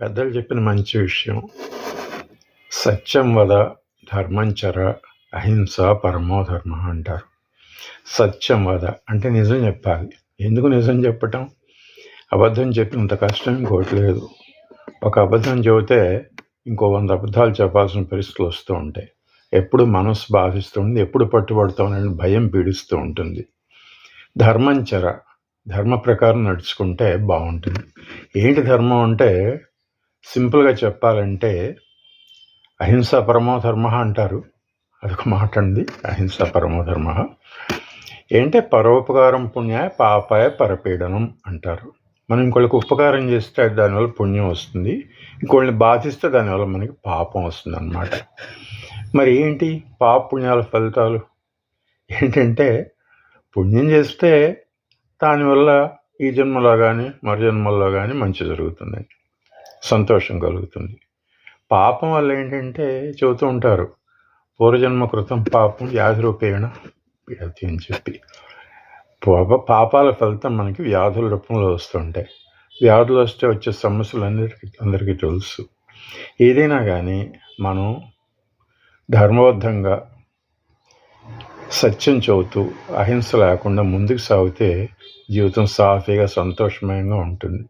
పెద్దలు చెప్పిన మంచి విషయం. సత్యం వద ధర్మం చర అహింస పరమో ధర్మ అంటారు. సత్యం వద అంటే నిజం చెప్పాలి. ఎందుకు నిజం చెప్పటం? అబద్ధం చెప్పినంత కష్టం ఇంకోటి లేదు. ఒక అబద్ధం చెబితే ఇంకో వంద అబద్ధాలు చెప్పాల్సిన పరిస్థితులు వస్తూ ఉంటాయి. ఎప్పుడు మనసు బాధిస్తుంది ఎప్పుడు పట్టుబడతామని భయం పీడిస్తూ ఉంటుంది. ధర్మం చర ధర్మ ప్రకారం నడుచుకుంటే బాగుంటుంది. ఏంటి ధర్మం అంటే సింపుల్గా చెప్పాలంటే అహింస పరమో ధర్మ అంటారు. అదొక మాట అండి అహింస పరమో ధర్మ. ఏంటంటే పరోపకారం పుణ్యాయ పాపాయ పరపీడనం అంటారు. మనం ఇంకోళ్ళకి ఉపకారం చేస్తే దానివల్ల పుణ్యం వస్తుంది. ఇంకోళ్ళని బాధిస్తే దానివల్ల మనకి పాపం వస్తుంది అన్నమాట మరి ఏంటి పాప పుణ్యాల ఫలితాలు? ఏంటంటే పుణ్యం చేస్తే దానివల్ల ఈ జన్మలో కానీ మరు జన్మల్లో కానీ మంచి జరుగుతుంది. సంతోషం కలుగుతుంది. పాపం వల్ల ఏంటంటే చెబుతూ ఉంటారు పూర్వజన్మ కృతం పాపం వ్యాధి రూపేణ వ్యాధి అని చెప్పి. పాప పాపాల ఫలితం మనకి వ్యాధుల రూపంలో వస్తుంటాయి. వ్యాధులు వస్తే వచ్చే సమస్యలు అందరికీ అందరికీ తెలుసు. ఏదైనా కానీ మనం ధర్మబద్ధంగా సత్యం చెబుతూ అహింస లేకుండా ముందుకు సాగితే జీవితం సాఫీగా సంతోషమయంగా ఉంటుంది.